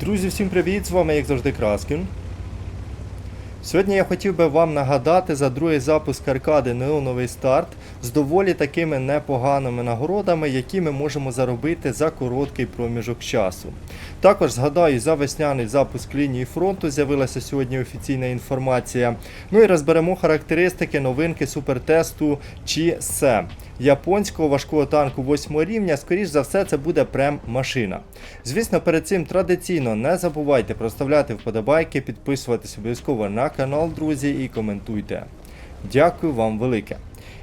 Друзі, всім привіт! З вами, як завжди, Краскін. Сьогодні я хотів би вам нагадати за другий запуск аркади Неоновий старт з доволі такими непоганими нагородами, які ми можемо заробити за короткий проміжок часу. Також згадаю, за весняний запуск лінії фронту з'явилася сьогодні офіційна інформація. Ну і розберемо характеристики новинки супертесту чи СЕ японського важкого танку 8 рівня. Скоріш за все, це буде прем-машина. Звісно, перед цим традиційно не забувайте проставляти вподобайки, підписуватись обов'язково на канал, друзі, і коментуйте. Дякую вам велике.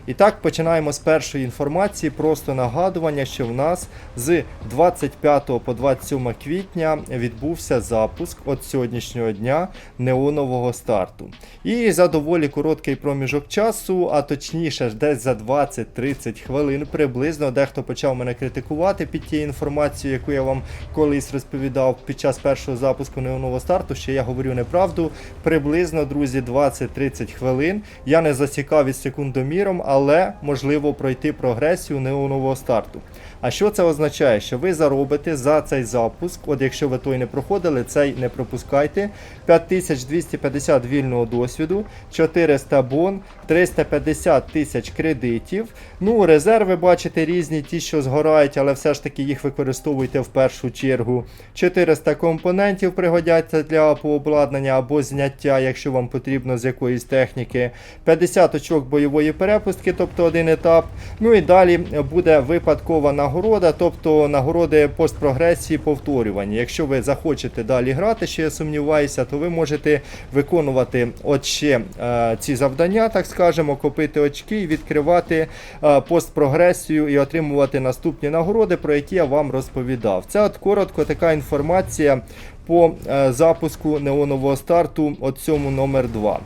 І так, починаємо з першої інформації. Просто нагадування, що в нас з 25 по 27 квітня відбувся запуск от сьогоднішнього дня неонового старту. І за доволі короткий проміжок часу, а точніше десь за 20-30 хвилин приблизно дехто почав мене критикувати під тією інформацією, яку я вам колись розповідав під час першого запуску неонового старту, що я говорю неправду. Приблизно, друзі, 20-30 хвилин. Я не засікав із секундоміром, але можливо пройти прогресію неонового старту. А що це означає? Що ви заробите за цей запуск, от якщо ви той не проходили, цей не пропускайте. 5250 вільного досвіду, 400 бон, 350 тисяч кредитів. Ну, резерви бачите різні, ті, що згорають, але все ж таки їх використовуйте в першу чергу. 400 компонентів пригодяться для обладнання або зняття, якщо вам потрібно з якоїсь техніки. 50 очок бойової перепустки, тобто один етап. Ну і далі буде випадкова нагорода, тобто нагороди постпрогресії повторювання. Якщо ви захочете далі грати, що я сумніваюся, то ви можете виконувати от ще е, ці завдання, так скажемо, копити очки і відкривати е, постпрогресію і отримувати наступні нагороди, про які я вам розповідав. Це от коротко така інформація по е, запуску неонового старту от цьому номер 2.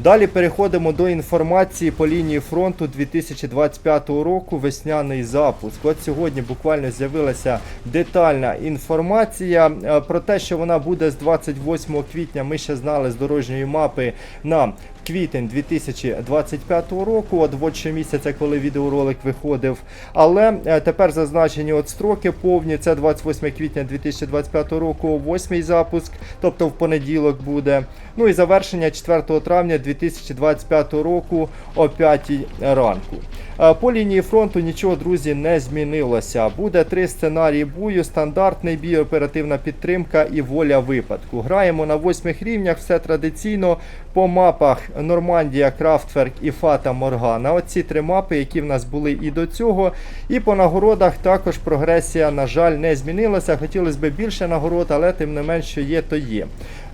Далі переходимо до інформації по лінії фронту 2025 року. Весняний запуск. От сьогодні буквально з'явилася детальна інформація е, про те, що вона буде з 28 квітня. Ми ще знали з дорожньої мапи на квітень 2025 року, от от ще місяця, коли відеоролик виходив. Але е, тепер зазначені от строки повні. Це 28 квітня 2025 року, 8 запуск, тобто в понеділок буде. Ну і завершення 4 травня 2025 року о 5 ранку. Е, По лінії фронту нічого, друзі, не змінилося. Буде три сценарії бою: стандартний бій, оперативна підтримка і воля випадку. Граємо на восьмих рівнях, все традиційно. По мапах Нормандія, Крафтверк і Фата Моргана. Оці три мапи, які в нас були і до цього. І по нагородах також прогресія, на жаль, не змінилася. Хотілося б більше нагород, але тим не менше є, то є.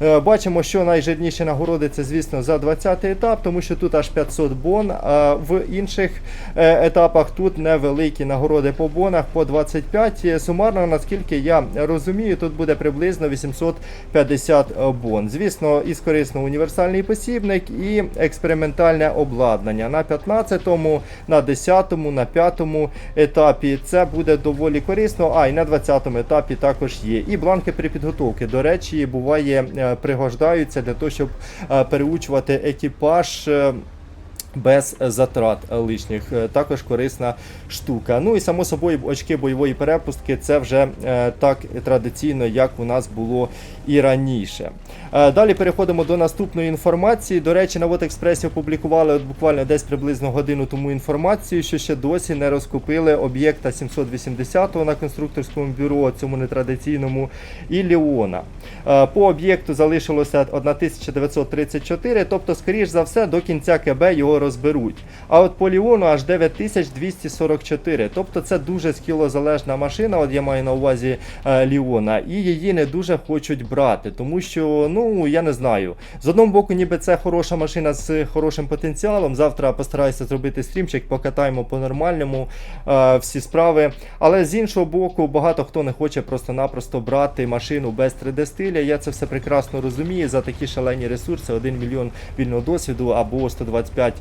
Е, Бачимо, що найжирніші нагороди це, звісно, за 20 етап, тому що тут аж 500 бон. А в інших е, етапах тут невеликі нагороди по бонах по 25. Е, Сумарно, наскільки я розумію, тут буде приблизно 850 бон. Звісно, із корисно універсальний посібник і експериментальне обладнання на 15-му, на 10-му, на 5-му етапі. Це буде доволі корисно. А і на 20-му етапі також є. І бланки при підготовці. До речі, буває пригождаються для того, щоб е, переучувати екіпаж. Без затрат лишніх, Е, також корисна штука. Ну і само собою очки бойової перепустки це вже е, так традиційно, як у нас було і раніше. Е, далі переходимо до наступної інформації. До речі, на Експресі опублікували от буквально десь приблизно годину тому інформацію, що ще досі не розкупили об'єкта 780 на конструкторському бюро, цьому нетрадиційному, і Леона. Е, По об'єкту залишилося 1934, тобто, скоріш за все, до кінця КБ його розберуть. А от по Ліону аж 9244. Тобто це дуже скілозалежна машина, от я маю на увазі е, Ліона, і її не дуже хочуть брати, тому що, ну, я не знаю. З одного боку, ніби це хороша машина з хорошим потенціалом. Завтра постараюся зробити стрімчик, покатаємо по-нормальному е, всі справи. Але з іншого боку, багато хто не хоче просто-напросто брати машину без 3D стиля. Я це все прекрасно розумію. За такі шалені ресурси, 1 мільйон вільного досвіду або 125 е,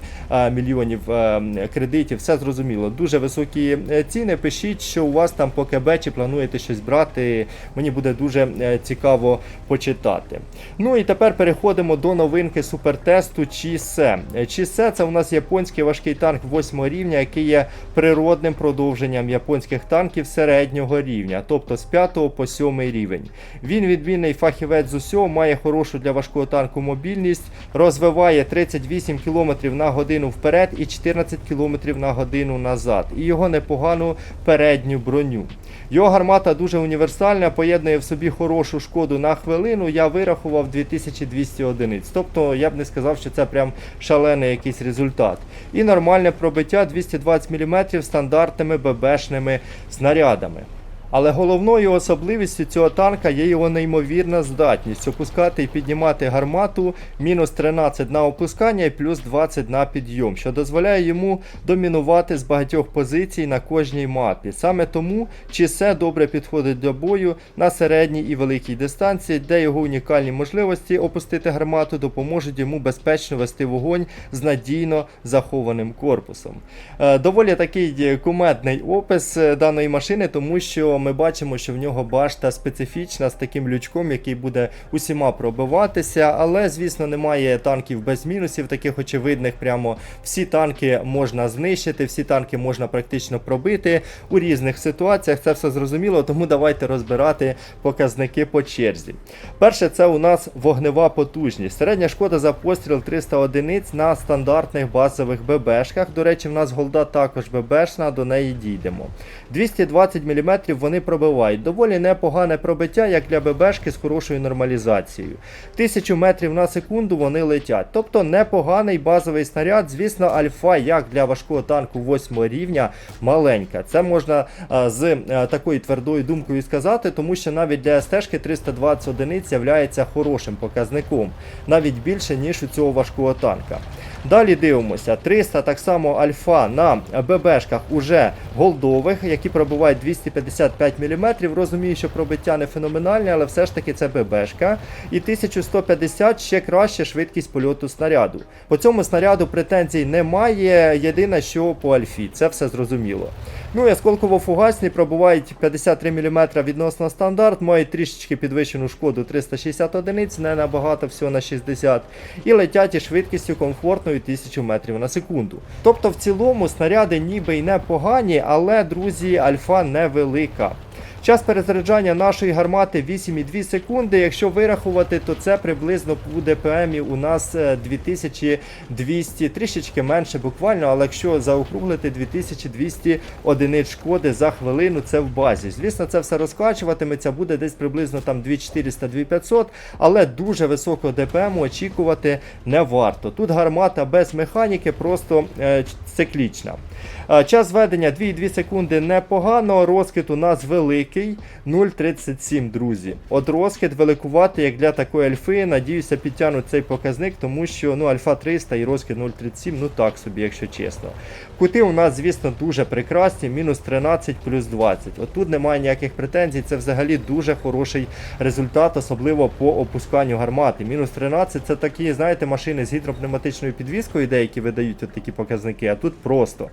мільйонів е, кредитів. Все зрозуміло. Дуже високі е, ціни. Пишіть, що у вас там по КБ чи плануєте щось брати. Мені буде дуже е, цікаво почитати. Ну і тепер переходимо до новинки супертесту Чісе. Чісе це у нас японський важкий танк 8 рівня, який є природним продовженням японських танків середнього рівня, тобто з 5 по 7 рівень. Він відмінний фахівець з усього, має хорошу для важкого танку мобільність, розвиває 38 км на годину вперед і 14 км на годину назад. І його непогану передню броню. Його гармата дуже універсальна, поєднує в собі хорошу шкоду на хвилину. Я вирахував 2200 одиниць. Тобто я б не сказав, що це прям шалений якийсь результат. І нормальне пробиття 220 мм стандартними ББшними снарядами. Але головною особливістю цього танка є його неймовірна здатність опускати і піднімати гармату мінус 13 на опускання і плюс 20 на підйом, що дозволяє йому домінувати з багатьох позицій на кожній мапі. Саме тому Чісе добре підходить до бою на середній і великій дистанції, де його унікальні можливості опустити гармату допоможуть йому безпечно вести вогонь з надійно захованим корпусом. Е, Доволі такий кумедний опис е, даної машини, тому що ми бачимо, що в нього башта специфічна з таким лючком, який буде усіма пробиватися. Але, звісно, немає танків без мінусів, таких очевидних. Прямо всі танки можна знищити, всі танки можна практично пробити у різних ситуаціях. Це все зрозуміло, тому давайте розбирати показники по черзі. Перше, це у нас вогнева потужність. Середня шкода за постріл 300 одиниць на стандартних базових ББшках. До речі, в нас голда також ББшна, до неї дійдемо. 220 мм вони пробивають. Доволі непогане пробиття, як для ББшки з хорошою нормалізацією. 1000 метрів на секунду вони летять. Тобто непоганий базовий снаряд. Звісно, альфа, як для важкого танку 8 рівня, маленька. Це можна з а, такою твердою думкою сказати, тому що навіть для СТ-шки 320 одиниць являється хорошим показником, навіть більше, ніж у цього важкого танка. Далі дивимося, 300 так само альфа на ББшках уже голдових, які пробивають 255 мм. Розумію, що пробиття не феноменальне, але все ж таки це ББшка. І 1150 ще краще швидкість польоту снаряду. По цьому снаряду претензій немає. Єдине, що по альфі, це все зрозуміло. Ну і осколково-фугасні пробувають 53 мм відносно стандарт, мають трішечки підвищену шкоду 360 одиниць, не набагато всього на 60, і летять із швидкістю комфортною 1000 метрів на секунду. Тобто в цілому снаряди ніби й непогані, але, друзі, альфа невелика. Час перезаряджання нашої гармати 8,2 секунди. Якщо вирахувати, то це приблизно буде ПМі у нас е, 2200, трішечки менше буквально, але якщо заокруглити 2200 одиниць шкоди за хвилину, це в базі. Звісно, це все розкачуватиметься, буде десь приблизно там 2400-2500, але дуже високого ДПМ очікувати не варто. Тут гармата без механіки, просто е, циклічна. Е, Час зведення 2,2 секунди непогано. Розкид у нас великий 0,37, друзі. От розкид великувати, як для такої альфи. Надіюся, підтягнуть цей показник, тому що ну, альфа 300 і розкид 0,37, ну так собі, якщо чесно. Кути у нас, звісно, дуже прекрасні, мінус 13 плюс 20. От тут немає ніяких претензій, це взагалі дуже хороший результат, особливо по опусканню гармати. Мінус 13 це такі, знаєте, машини з гідропневматичною підвіскою, деякі видають от такі показники, а тут просто.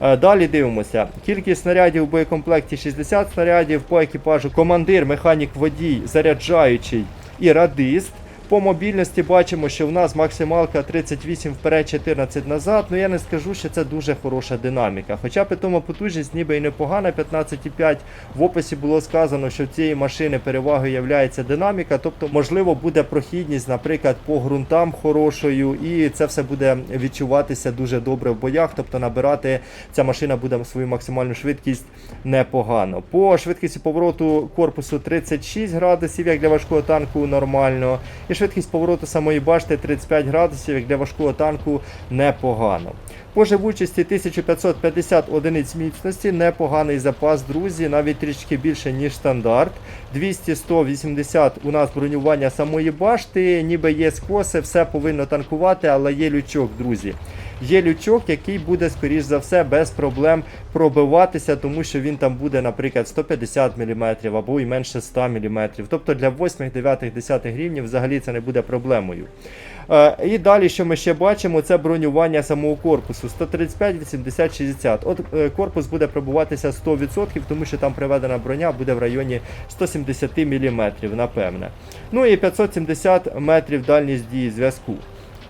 Е, Далі дивимося. Кількість снарядів у боєкомплекті 60 снарядів, по екіпажу командир, механік, водій, заряджаючий і радист. По мобільності бачимо, що в нас максималка 38 вперед, 14 назад. Ну я не скажу, що це дуже хороша динаміка. Хоча питома потужність ніби і непогана, 15,5. В описі було сказано, що в цієї машини перевагою є динаміка, тобто, можливо, буде прохідність, наприклад, по ґрунтам хорошою, і це все буде відчуватися дуже добре в боях. Тобто набирати ця машина буде свою максимальну швидкість непогано. По швидкості повороту корпусу 36 градусів, як для важкого танку, нормально. І швидкість повороту самої башти 35 градусів, як для важкого танку непогано. По живучості 1550 одиниць міцності, непоганий запас, друзі, навіть трішки більше, ніж стандарт. 200-180 у нас бронювання самої башти, ніби є скоси, все повинно танкувати, але є лючок, друзі. Є лючок, який буде, скоріш за все, без проблем пробиватися, тому що він там буде, наприклад, 150 мм або і менше 100 мм. Тобто для 8, 9, 10 рівнів взагалі це не буде проблемою. Е, І далі, що ми ще бачимо, це бронювання самого корпусу 135, 80, 60. От е, корпус буде пробуватися 100%, тому що там приведена броня буде в районі 170 мм, напевне. Ну і 570 метрів дальність дії зв'язку.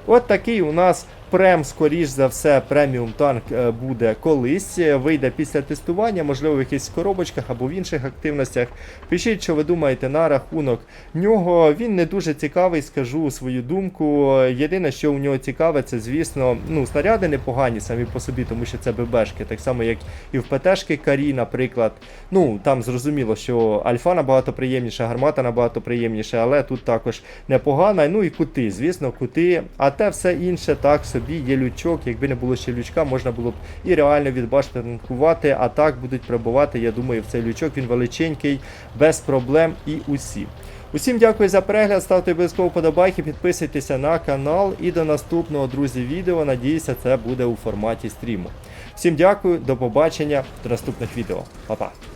От такий у нас прем, скоріш за все, преміум танк е, буде колись. е, Вийде після тестування, можливо, в якихось коробочках або в інших активностях. Пишіть, що ви думаєте на рахунок нього. Він не дуже цікавий, скажу свою думку. Єдине, що у нього цікаве, це, звісно, ну, снаряди непогані самі по собі, тому що це ББшки, так само, як і в ПТшки Карі, наприклад. Ну, там зрозуміло, що альфа набагато приємніша, гармата набагато приємніша, але тут також непогана. Ну і кути, звісно, кути. А те все інше так собі є лючок. Якби не було ще лючка, можна було б і реально від башти танкувати, а так будуть пробувати. Я думаю, в цей лючок він величенький, без проблем і усі. Усім дякую за перегляд, ставте обов'язково подобайки, підписуйтеся на канал і до наступного, друзі, відео. Надіюся, це буде у форматі стріму. Всім дякую, до побачення, до наступних відео. Па-па!